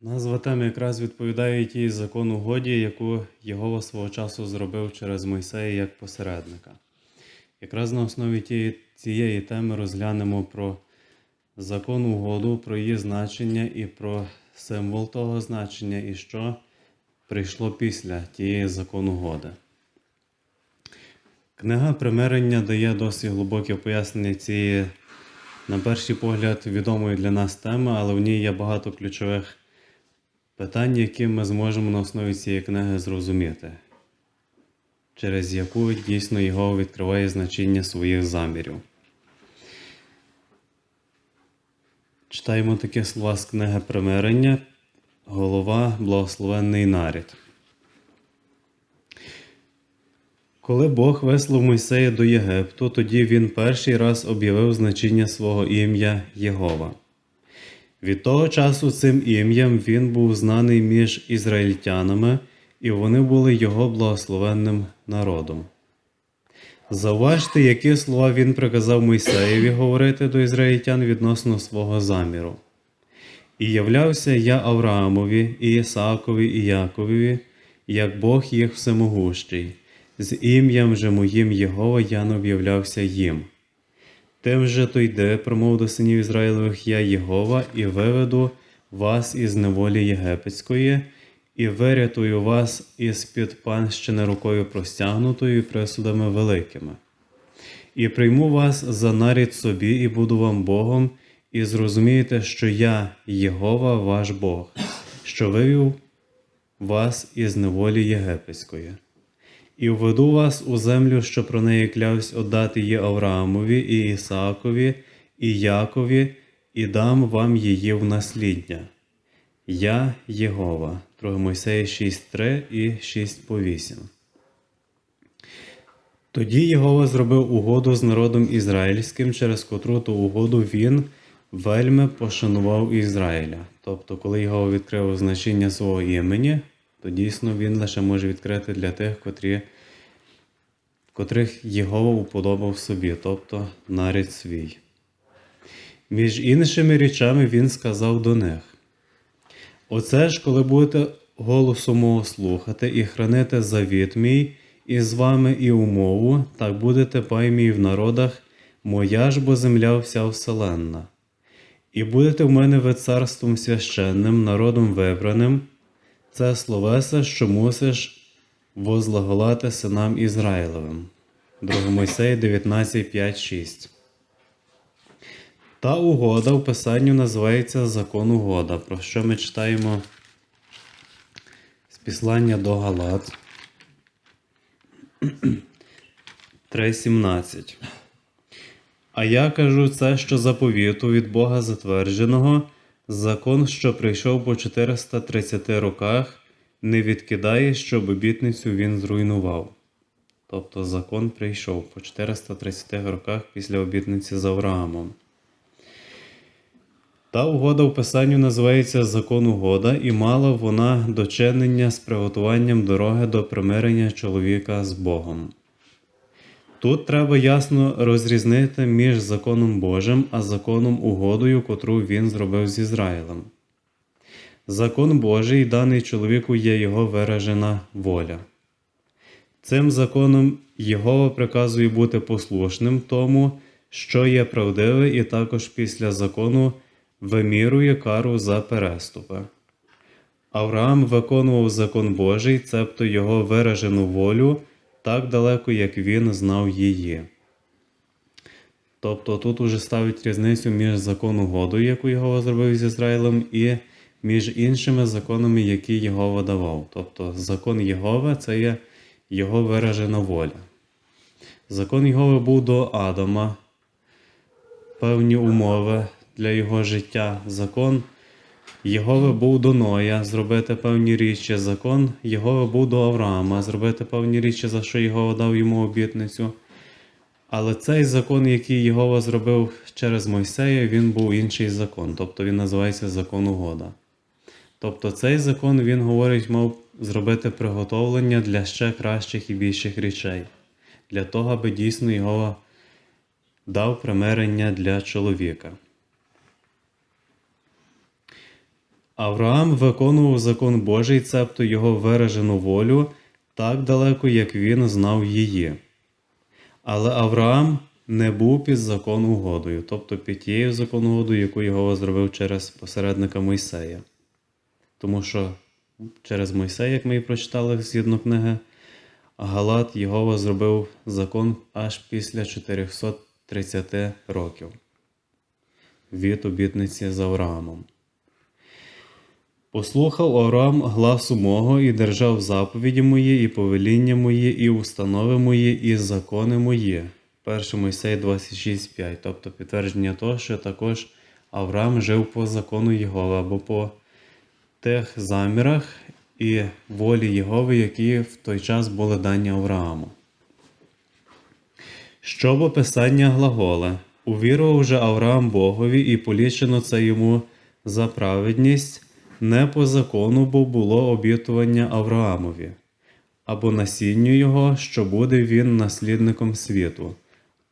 Назва теми якраз відповідає тій закон угоді, яку Єгова свого часу зробив через Мойсея як посередника. Якраз на основі цієї теми розглянемо про закон угоду, про її значення і про символ того значення, і що прийшло після тієї закон угоди. Книга примирення дає досить глибоке пояснення цієї, на перший погляд, відомої для нас теми, але в ній є багато ключових питань, які ми зможемо на основі цієї книги зрозуміти, через яку дійсно його відкриває значення своїх замірів. Читаємо такі слова з книги примирення, голова благословенний нарід. Коли Бог вислав Мойсея до Єгипту, тоді він перший раз об'явив значення свого ім'я Єгова. Від того часу цим ім'ям він був знаний між ізраїльтянами, і вони були його благословенним народом. Зауважте, які слова він приказав Мойсеєві говорити до ізраїльтян відносно свого заміру. І являвся я Авраамові, і Ісаакові, і Якові, як Бог їх всемогущий. З ім'ям же моїм Єгова я не об'являвся їм. Тим же то йде, промов до синів Ізраїлевих я Єгова, і виведу вас із неволі єгипетської, і вирятую вас із під панщини рукою простягнутою і присудами великими. І прийму вас за нарід собі, і буду вам Богом, і зрозумієте, що я, Єгова, ваш Бог, що вивів вас із неволі єгипетської. І введу вас у землю, що про неї клявсь отдати її Авраамові, і Ісаакові, і Якові, і дам вам її в насліддя. Я Єгова. 2 Мойсея 6.3 і 6 по 8. Тоді Єгова зробив угоду з народом ізраїльським, через котру ту угоду він вельми пошанував Ізраїля. Тобто, коли Єгова відкрив значення свого імені, то дійсно він лише може відкрити для тих, котрі, котрих Єгова уподобав собі, тобто нарід свій. Між іншими речами він сказав до них: Оце ж, коли будете голосу мого слухати і хранити завіт мій із вами і умову, так будете пай мій в народах, моя ж бо земля вся вселенна. І будете в мене ви царством священним, народом вибраним, це словеса, що мусиш возлаголати синам Ізраїлевим. 2 Мойсея 19, 5, 6. Та угода в Писанню називається Закон угода, про що ми читаємо з післання до Галат 3.17. А я кажу це, що заповіту від Бога затвердженого, закон, що прийшов по 430 роках, не відкидає, щоб обітницю він зруйнував. Тобто закон прийшов по 430 роках після обітниці з Авраамом. Та угода в Писанню називається Закон угода, і мала вона дочинення з приготуванням дороги до примирення чоловіка з Богом. Тут треба ясно розрізнити між законом Божим а законом угодою, котру він зробив з Ізраїлем. Закон Божий, даний чоловіку, є його виражена воля. Цим законом Єгова приказує бути послушним тому, що є правдиве, і також після закону вимірує кару за переступи. Авраам виконував закон Божий, цебто його виражену волю так далеко, як він знав її. Тобто тут уже ставить різницю між законом угодою, яку Єгова зробив з Ізраїлем, і між іншими законами, які Єгова давав. Тобто закон Єгови це є його виражена воля. Закон Єгови був до Адама, певні умови для його життя. Закон Єгови був до Ноя зробити певні річі. Закон Єгови був до Авраама зробити певні річі, за що Єгова дав йому обітницю. Але цей закон, який Єгова зробив через Мойсея, він був інший закон, тобто він називається закон угода. Тобто цей закон, він говорить, мав зробити приготовлення для ще кращих і більших речей, для того, аби дійсно Єгова дав примирення для чоловіка. Авраам виконував закон Божий, цебто його виражену волю так далеко, як він знав її. Але Авраам не був під закон угодою, тобто під тією закон угодою, яку його зробив через посередника Мойсея. Тому що через Мойсея, як ми і прочитали згідно книги, Галат Єгова зробив закон аж після 430 років від обітниці з Авраамом. Послухав Авраам гласу мого і держав заповіді мої, і повеління мої, і установи мої, і закони мої. 1 Мойсей 26.5, тобто підтвердження того, що також Авраам жив по закону Єгова або по тих замірах і волі Єгови, які в той час були дані Аврааму. Щоб описання глагола. Увірував же Авраам Богові, і полічено це йому за праведність не по закону, бо було обітування Авраамові, або насінню його, що буде він наслідником світу,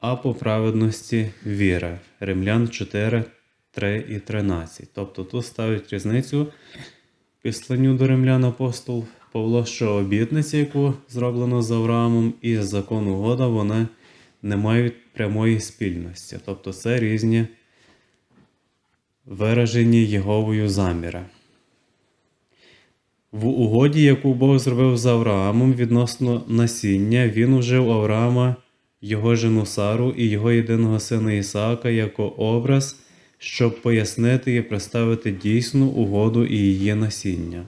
а по праведності віра. Римлян 4, 3 і 13. Тобто тут ставить різницю післанню до римлян апостол Павло, що обітниця, яку зроблено з Авраамом, і закон угода, вони не мають прямої спільності. Тобто це різні виражені Єговою заміри. В угоді, яку Бог зробив з Авраамом відносно насіння, він ужив Авраама, його жену Сару і його єдиного сина Ісаака як образ, щоб пояснити і представити дійсну угоду і її насіння.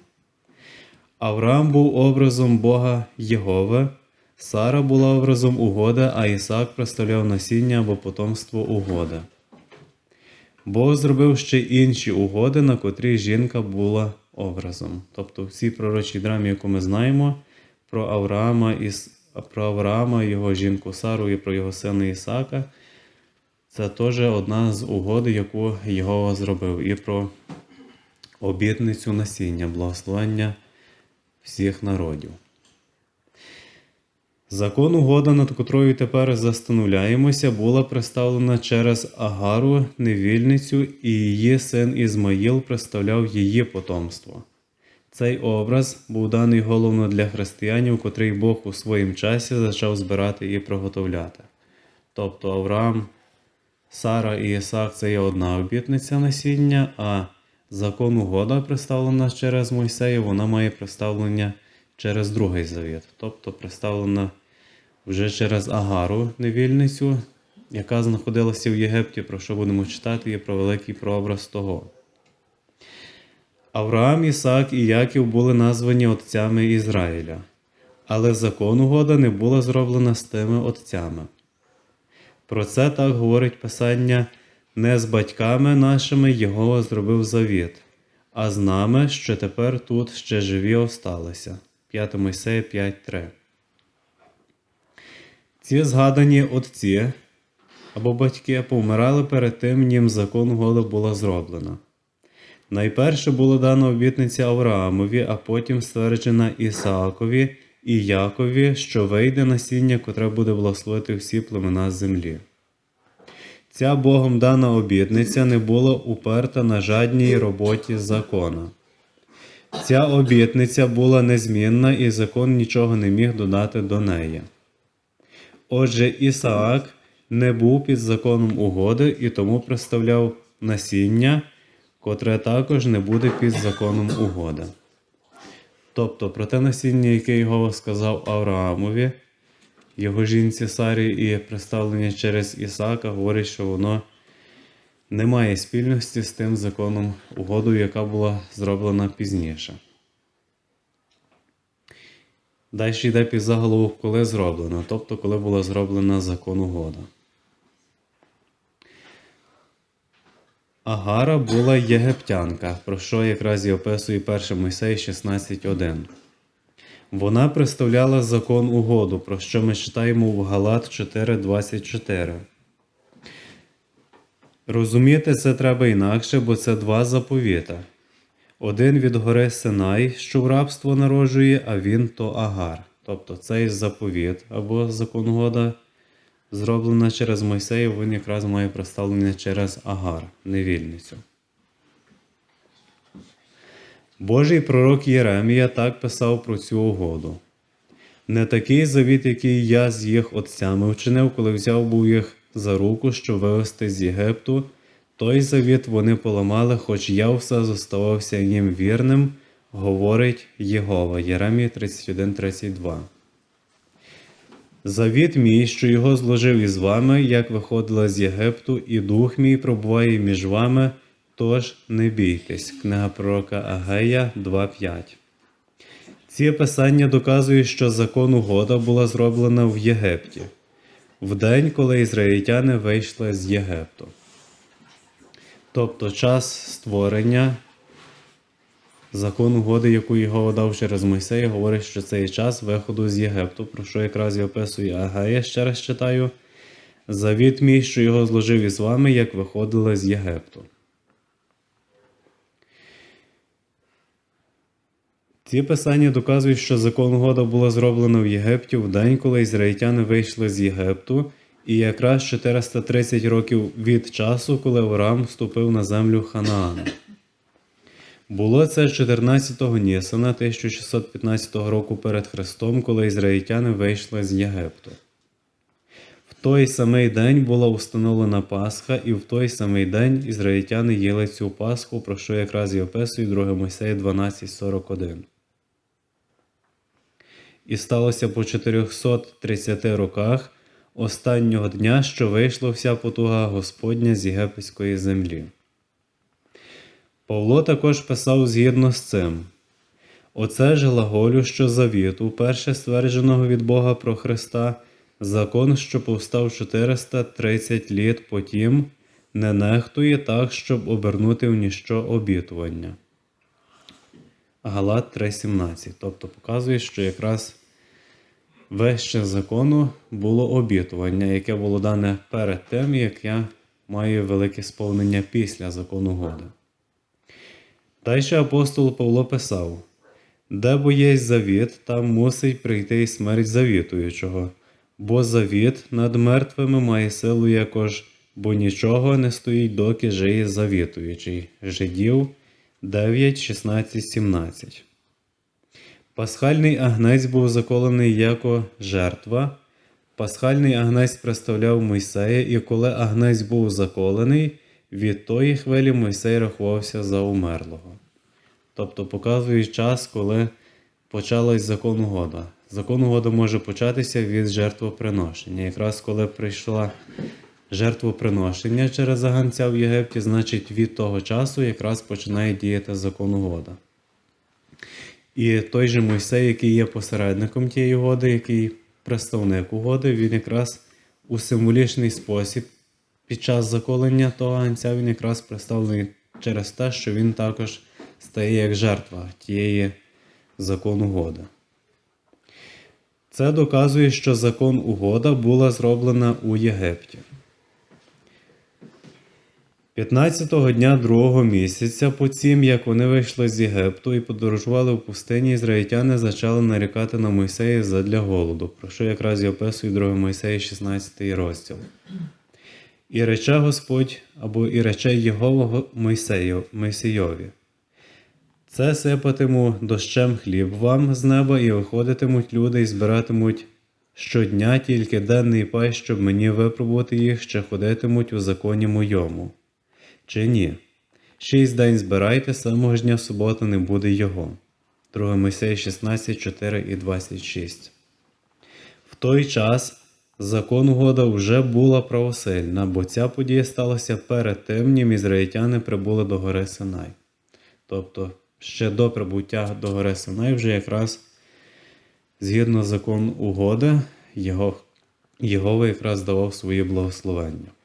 Авраам був образом Бога Єгове, Сара була образом угоди, а Ісаак представляв насіння або потомство угоди. Бог зробив ще інші угоди, на котрі жінка була образом. Тобто всі пророчі драмі, яку ми знаємо, про Авраама, і, про Авраама, його жінку Сару і про його сина Ісака, це теж одна з угод, яку його зробив, і про обітницю насіння, благословення всіх народів. Закон угода, над котрою тепер застановляємося, була представлена через Агару, невільницю, і її син Ізмаїл представляв її потомство. Цей образ був даний головно для християнів, котрий Бог у своїм часі почав збирати і приготовляти. Тобто Авраам, Сара і Ісаак це є одна обітниця насіння, а закон угода, представлена через Мойсея, вона має представлення через другий завіт, тобто представлена вже через Агару невільницю, яка знаходилася в Єгипті, про що будемо читати, є про великий прообраз того. Авраам, Ісаак і Яків були названі отцями Ізраїля, але закон угода не була зроблена з тими отцями. Про це так говорить Писання не з батьками нашими Його зробив завіт, а з нами, що тепер тут ще живі осталися. 5 Мойсея 5.3. Ці згадані отці або батьки помирали перед тим, нім закон угода була зроблена. Найперше було дано обітниця Авраамові, а потім стверджена Ісаакові і Якові, що вийде насіння, котре буде благословити всі племена землі. Ця Богом дана обітниця не була уперта на жадній роботі закона. Ця обітниця була незмінна, і закон нічого не міг додати до неї. Отже, Ісаак не був під законом угоди і тому представляв насіння, котре також не буде під законом угоди. Тобто про те насіння, яке його сказав Авраамові, його жінці Сарі і представлення через Ісаака, говорить, що воно не має спільності з тим законом угодою, яка була зроблена пізніше. Далі йде під заголовок, коли зроблено, тобто коли була зроблена закон угода. Агара була єгиптянка, про що якраз і описує 1 Мойсей 16.1. Вона представляла закон угоду, про що ми читаємо в Галат 4.24. Розуміти це треба інакше, бо це два заповіта. Один від гори Синай, що в рабство народжує, а він то Агар. Тобто цей заповіт або закон угода, зроблена через Мойсея, він якраз має представлення через Агар, невільницю. Божий пророк Єремія так писав про цю угоду. Не такий завіт, який я з їх отцями вчинив, коли взяв був їх за руку, щоб вивести з Єгипту, той завіт вони поламали, хоч я все зоставався їм вірним, говорить Єгова. Єремія 31.32. Завіт мій, що його зложив із вами, як виходила з Єгипту, і дух мій пробуває між вами, тож не бійтесь. Книга пророка Агея 2.5. Ці писання доказують, що закон угода була зроблена в Єгипті, в день, коли ізраїльтяни вийшли з Єгипту. Тобто час створення закон угоди, яку його дав через Мойсея, говорить, що цей час виходу з Єгипту, про що якраз і описує Агея, ще раз читаю. Завіт мій, що його зложив із вами, як виходили з Єгипту. Ці писання доказують, що закон угода була зроблена в Єгипті в день, коли ізраїльтяни вийшли з Єгипту, і якраз 430 років від часу, коли Авраам вступив на землю Ханаана. Було це 14-го Нісана 1615 року перед Христом, коли ізраїльтяни вийшли з Єгипту. В той самий день була установлена Пасха, і в той самий день ізраїльтяни їли цю Пасху, про що якраз і описує 2 Мойсея 12.41. І сталося по 430 роках останнього дня, що вийшла вся потуга Господня з єгипетської землі. Павло також писав згідно з цим. Оце ж глаголю, що завіту, перше ствердженого від Бога про Христа, закон, що повстав 430 літ потім, не нехтує так, щоб обернути в ніщо обітування. Галат 3.17. Тобто показує, що якраз вище закону було обітування, яке було дане перед тим, як я маю велике сповнення після закону годи. Далі апостол Павло писав: де бо є завіт, там мусить прийти й смерть завітуючого, бо завіт над мертвими має силу якож, бо нічого не стоїть, доки жиє завітуючий. Жидів 9, 16, 17. Пасхальний агнець був заколений яко жертва. Пасхальний агнець представляв Мойсея, і коли агнець був заколений, від тої хвилі Мойсей рахувався за умерлого. Тобто показує час, коли почалась закон угода. Закон угода може початися від жертвоприношення. Якраз коли прийшла жертвоприношення через аганця в Єгипті, значить від того часу якраз починає діяти закон угода. І той же Мойсей, який є посередником тієї угоди, який представник угоди, він якраз у символічний спосіб під час заколення того ганця він якраз представлений через те, що він також стає як жертва тієї закон угоди. Це доказує, що закон угода була зроблена у Єгипті. 15-го дня другого місяця, по цім, як вони вийшли з Єгипту і подорожували в пустині, ізраїльтяни почали нарікати на Мойсея задля голоду, про що якраз і описує 2 Мойсея 16 розділ. І рече Господь або і рече Єгова Мойсейові. Це сипатиму дощем хліб вам з неба, і виходитимуть люди і збиратимуть щодня тільки денний пай, щоб мені випробувати їх, чи ходитимуть у законі моєму. Чи ні? Шість день збирайте, самого ж дня субота не буде його. 2 Мойсей 16, 4 і 26. В той час закон угода вже була правосильна, бо ця подія сталася перед тим, ніж ізраїльтяни прибули до гори Синай. Тобто, ще до прибуття до гори Синай, вже якраз згідно закон угоди, його, Єгова якраз давав свої благословення.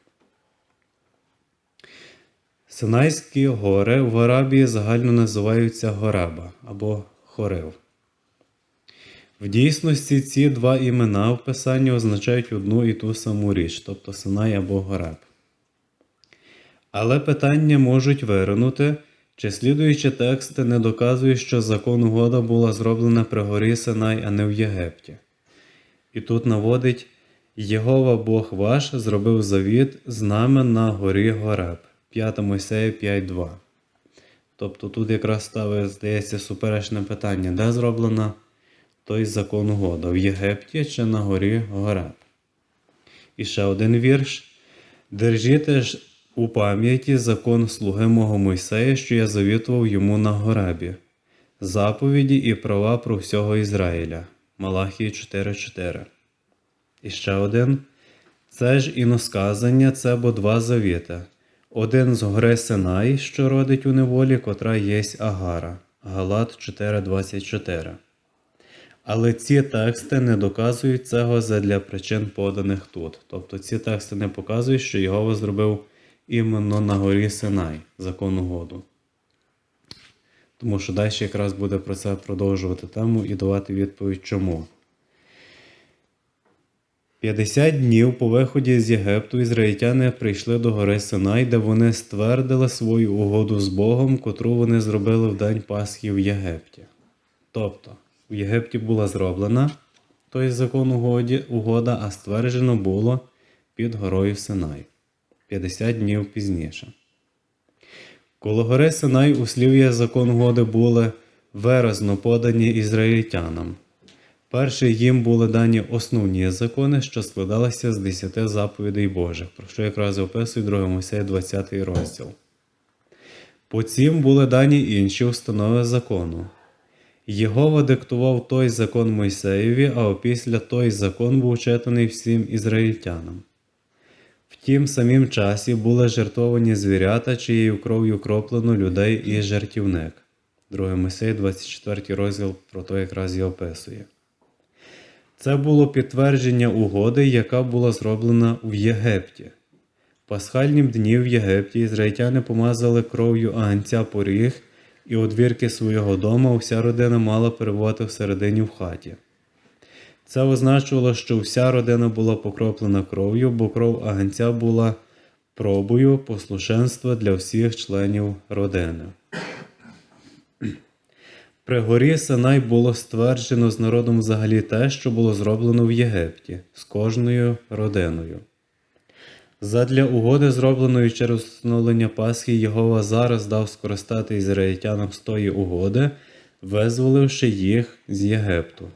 Синайські гори в Арабії загально називаються Гораба або Хорив. В дійсності ці два імена в писанні означають одну і ту саму річ, тобто Синай або Гораб. Але питання можуть виринути, чи слідуючі тексти не доказують, що закон угода була зроблена при горі Синай, а не в Єгипті. І тут наводить Єгова Бог ваш зробив завіт з нами на горі Гореб. 5 Мойсея 5.2. Тобто тут якраз ставить, здається, суперечне питання, де зроблена той закон угода, в Єгипті чи на горі Гореб. І ще один вірш. Держите ж у пам'яті закон слуги мого Мойсея, що я завітував йому на горебі, заповіді і права про всього Ізраїля. Малахії 4.4. І ще один. Це ж іносказання, це бо два завіти. Один з гори Синай, що родить у неволі, котра єсть Агара. Галат 4.24. Але ці тексти не доказують цього задля причин поданих тут. Тобто ці тексти не показують, що Єгова зробив іменно на горі Синай закон угоду. Тому що далі якраз буде про це продовжувати тему і давати відповідь чому. 50 днів по виході з Єгипту ізраїльтяни прийшли до гори Синай, де вони ствердили свою угоду з Богом, котру вони зробили в день Пасхи в Єгипті. Тобто, в Єгипті була зроблена той закон угоді, угода, а стверджено було під горою Синай 50 днів пізніше. Коло гори Синай у слів'я закон угоди були виразно подані ізраїльтянам. Перше їм були дані основні закони, що складалися з 10 заповідей Божих, про що якраз описує 2 Мойсея 20 розділ. Потім були дані інші установи закону. Єгова диктував той закон Мойсеєві, а опісля той закон був читаний всім ізраїльтянам. В тім самім часі були жертвовані звірята, чиєю кров'ю кроплено людей і жертівник. 2 Мойсей, 24 розділ про то якраз і описує. Це було підтвердження угоди, яка була зроблена в Єгипті. Пасхальнім дні в Єгипті ізраїльтяни помазали кров'ю агнця поріг, і одвірки свого дома вся родина мала перебувати всередині в хаті. Це означувало, що вся родина була покроплена кров'ю, бо кров агнця була пробою послушенства для всіх членів родини. При горі Синай було стверджено з народом взагалі те, що було зроблено в Єгипті з кожною родиною. Задля угоди, зробленої через встановлення Пасхи, Єгова зараз дав скористати ізраїльтянам з тої угоди, визволивши їх з Єгипту.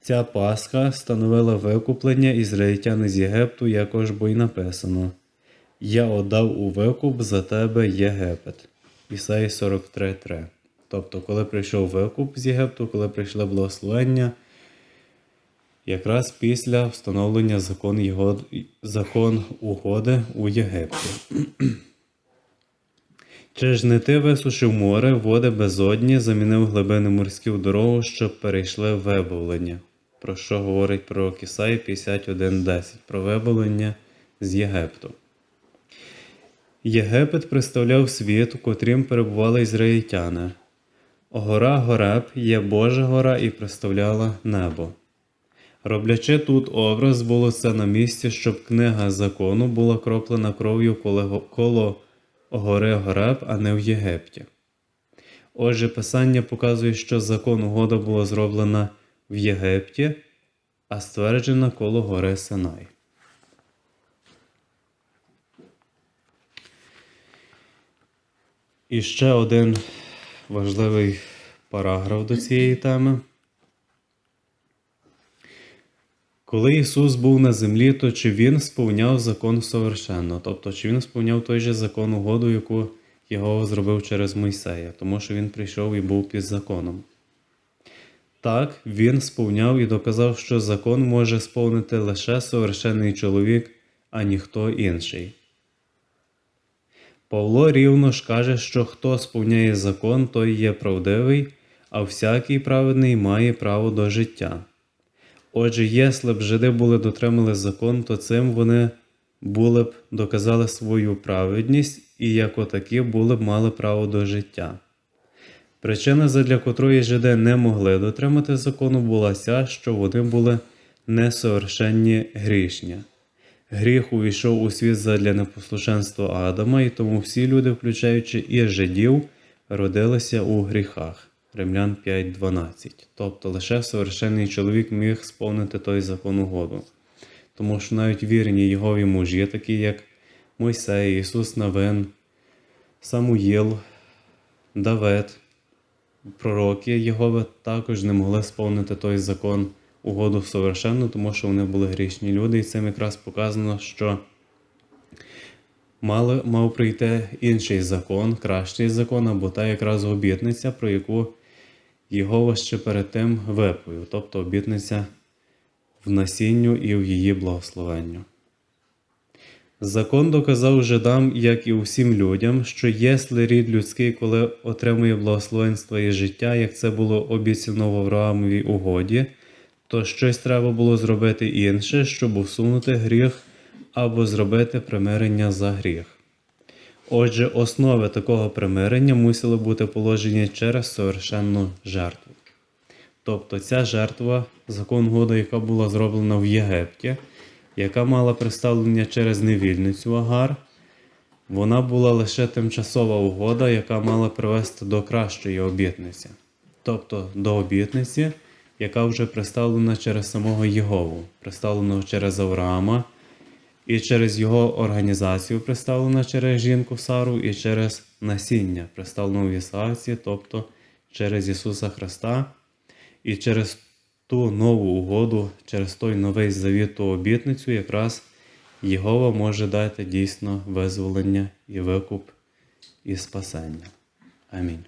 Ця Пасха становила викуплення ізраїльтян з Єгипту, якож бо й написано: Я отдав у викуп за тебе Єгипет. Ісаї 43.3 Тобто, коли прийшов викуп з Єгипту, коли прийшло благословення, якраз після встановлення закон, його, закон угоди у Єгипті. Чи ж не ти висушив море, води безодні, замінив глибини морські в дорогу, щоб перейшли вибавлення? Про що говорить пророк Ісаї 51.10 про вибавлення з Єгипту. Єгипет представляв світ, у котрім перебували ізраїльтяни. Гора Гореб є Божа гора і представляла небо. Роблячи тут образ, було це на місці, щоб книга закону була кроплена кров'ю коло гори Гореб, а не в Єгипті. Отже, Писання показує, що закон угода була зроблена в Єгипті, а стверджена коло гори Синай. І ще один важливий параграф до цієї теми. Коли Ісус був на землі, то чи Він сповняв закон совершенно, тобто чи Він сповняв той же закон угоду, яку Його зробив через Мойсея, тому що Він прийшов і був під законом. Так, Він сповняв і доказав, що закон може сповнити лише совершенний чоловік, а ніхто інший. Павло рівно ж каже, що хто сповняє закон, той є правдивий, а всякий праведний має право до життя. Отже, якщо б жиди були дотримали закон, то цим вони були б доказали свою праведність і як отакі були б мали право до життя. Причина, задля котрої жиди не могли дотримати закону, була ця, що вони були несовершенні грішні. Гріх увійшов у світ задля непослушенства Адама, і тому всі люди, включаючи і жидів, родилися у гріхах. Римлян 5.12. Тобто лише совершенний чоловік міг сповнити той закон угоду. Тому що навіть вірні Єгові мужі, такі як Мойсей, Ісус Навин, Самуїл, Давид, пророки Єгови також не могли сповнити той закон угоду совершенно, тому що вони були грішні люди, і цим якраз показано, що мали, мав прийти інший закон, кращий закон, або та якраз обітниця, про яку Єгова ще перед тим виповів, тобто обітниця в насінню і в її благословенню. Закон доказав жидам, як і усім людям, що єсли рід людський, коли отримує благословенство і життя, як це було обіцяно в Авраамовій угоді, то щось треба було зробити інше, щоб усунути гріх або зробити примирення за гріх. Отже, основи такого примирення мусили бути положені через совершенну жертву. Тобто ця жертва, закон года, яка була зроблена в Єгипті, яка мала представлення через невільницю Агар, вона була лише тимчасова угода, яка мала привести до кращої обітниці, тобто до обітниці, яка вже представлена через самого Єгову, представлена через Авраама, і через його організацію представлена через жінку Сару, і через насіння, представлене в Ісааці, тобто через Ісуса Христа, і через ту нову угоду, через той новий завіт, ту обітницю, якраз Єгова може дати дійсно визволення і викуп і спасення. Амінь.